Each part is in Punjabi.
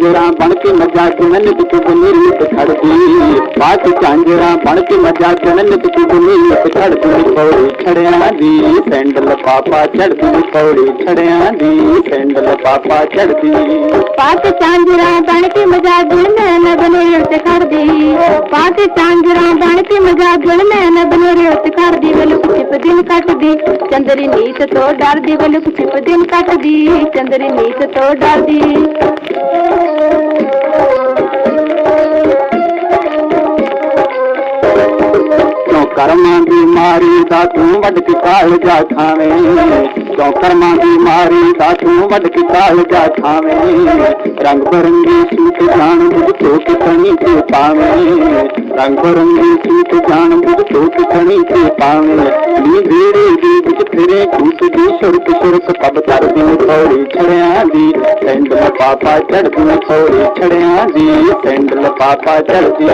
ਚੰਨ ਵਿੱਚ ਬੁਨੇਰੀ ਤੇ ਬਾਤ ਚਾਂਜਰਾ ਬਣ ਕੇ ਮਜਾ ਚੰਨ ਵਿੱਚ ਬੁਨੇਰੀ ਤੇ ਪੌੜੀ ਛੜਿਆਂ ਦੀ ਸੈਂਡਲ ਪਾਪਾ ਚੜਦੀ ਪੌੜੀ, ਛੜਿਆਂ ਦੀ ਸੈਂਡਲ ਪਾਪਾ ਚੜਦੀ ਪਾਤ ਚਾਂਜਰਾ ਬਣ ਕੇ ਮਜਾ ਗੁਣ ਮੈਂ ਨ ਬਨੇਰੇ ਉੱਤੇ ਖੜਦੀ ਬਣ ਕੇ ਮਜਾ ਗੁਣ ਮੈਂ ਨ ਬਨੇਰੇ ਵਲੁਕ ਛਿਪ ਦਿਨ ਕੱਟਦੀ, ਚੰਦਰੀ ਨੀਤ ਤੋਂ ਡਰਦੀ। ਵਲੁਕ ਛਿਪ ਦਿਨ ਕੱਟਦੀ, ਚੰਦਰੀ ਨੀਤ ਤੋਂ ਡਰਦੀ। ਕਰਮਾਂ ਦੀ ਮਾਰੀ ਦਾ ਤੂੰ ਕੇ ਕਾਲ ਜਾ ਖਾਵੇਂ ਕਿਉਂ ਕਰਮਾਂ ਦੀ ਮਾਰੀ ਦਾ ਤੂੰ ਕੇ ਕਾਲ ਜਾ ਖਾਵੇਂ ਰੰਗ ਬਰੰਗੀ ਸੂਟ ਜਾਣ ਬੁੱਝ ਤੋਂ ਕਿਤਨੀ ਤੇ ਪਾਵੇਂ। ਰੰਗ ਬਰੰਗੀ ਸੂਟ ਜਾਣ ਬੁੱਝ ਤੋਂ ਕਿਤਨੀ ਤੇ ਪਾਵੇਂ। ਨੀ ਵੇੜੇ ਦੀ ਵਿੱਚ ਫਿਰੇ ਕੂਟ ਦੀ ਸੁਰਕ ਸੁਰਕ ਪਬ ਕਰਦੀ ਥੋੜੀ ਛੜਿਆਂ ਦੀ ਸੈਂਡਲ ਚੜਦੀ ਥੋੜੀ ਛੜਿਆਂ ਦੀ ਸੈਂਡਲ ਪਾਪਾ ਚੜਦੀ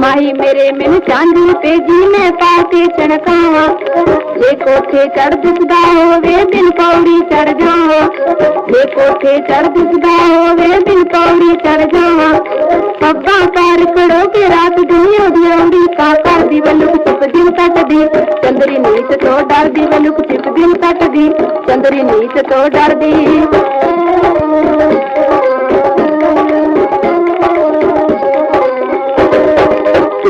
ਮਾਹੀ ਮੇਰੇ ਮੈਨੂੰ ਚਾਂਦੀ ਤੇ ਜੀ ਮੈਂ ਪਾ ਕੇ ਚੜਕਾਵਾਂ। ਜੇ ਕੋਠੇ ਚੜ ਦਿਸਦਾ ਹੋਵੇ ਬਿਨ ਪੌੜੀ ਚੜ ਜਾਵਾਂ। ਜੇ ਕੋਠੇ ਚੜ ਦਿਸਦਾ ਹੋਵੇ ਬਿਨ ਪੌੜੀ ਚੜ ਜਾਵਾਂ। ਪੱਬਾਂ ਪਾਰ ਖੜੋ ਕੇ ਰਾਤ ਦੁਨੀਆ ਦੀ ਆਉਂਦੀ ਕਾ ਕਰਦੀ ਵੱਲੂ ਚਿਪ ਦਿਨ ਕੱਟਦੀ। ਚੰਦਰੀ ਨੀਤ ਤੋਂ ਡਰਦੀ ਵੱਲੂ ਚਿਪ ਦਿਨ ਕੱਟਦੀ। ਚੰਦਰੀ ਨੀਤ ਤੋਂ ਡਰਦੀ।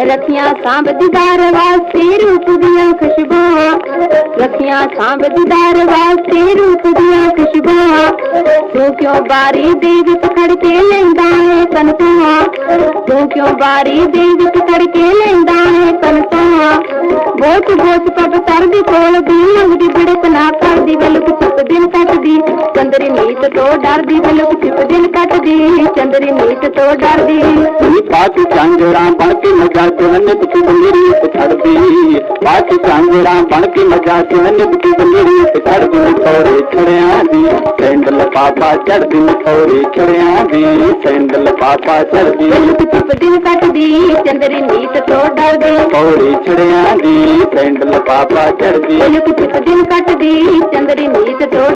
रखिया सांब दीदार वास्ते रूप दिया खुशबू। रखिया सांब दीदार वास्ते रूप दिया खुशबू। तू क्यों बारी देव पकड़ के लेंदा ਕੇ ਲੈਂਦਾ ਹੈ ਕਨਤੂਆਂ ਤੂੰ ਕਿਉਂ ਬਾਰੀ ਦੇ ਵਿੱਚ ਖੜ ਲੈਂਦਾ ਹੈ ਕਨਤੂਆਂ ਬੋਚ ਬੋਚ ਪਬ ਸਰਦੀ ਕੋਲ ਦੀ ਲੰਗਦੀ ਬੜੇ ਨਾ ਕਰਦੀ ਵਲਕ ਚਿਪ ਦਿਨ ਕੱਟਦੀ। ਚੰਦਰੀ ਨੀਤ ਤੋਂ ਡਰਦੀ ਵਲਕ ਚਿਪ ਦਿਨ ਕੱਟਦੀ। ਚੰਦਰੀ ਨੀਤ ਤੋਂ ਡਰਦੀ। ਨੀ ਪਾਤ ਚਾਂਜਰਾਂ ਬਣ ਮਜਾ ਕੇ ਵੰਨਤ ਤੇ ਖੜਦੀ ਪਾਤ ਚਾਂਜਰਾਂ ਬਣ ਕੇ ਮਜਾ ਕੇ ਕੀ ਬੰਦੇਰੀ ਤੇ ਖੜਦੀ ਥੋੜੇ ਛੜਿਆਂ ਦੀ ਸੈਂਡਲ ਪਾਪਾ ਚੜਦੀ ਥੋੜੇ ਛੜਿਆਂ ਦੀ ਸੈਂਡਲ ਪਾਪਾ ਚੜਦੀ ਦਿਨ ਕੱਟਦੀ ਚੰਦਰੀ ਨੀਤ ਤੋਂ ਡਰਦੀ। ਥੋੜੇ ਛੜਿਆਂ ਦੀ ਸੈਂਡਲ ਪਾਪਾ ਚੜਦੀ ਦਿਨ ਕੱਟਦੀ ਚੰਦਰੀ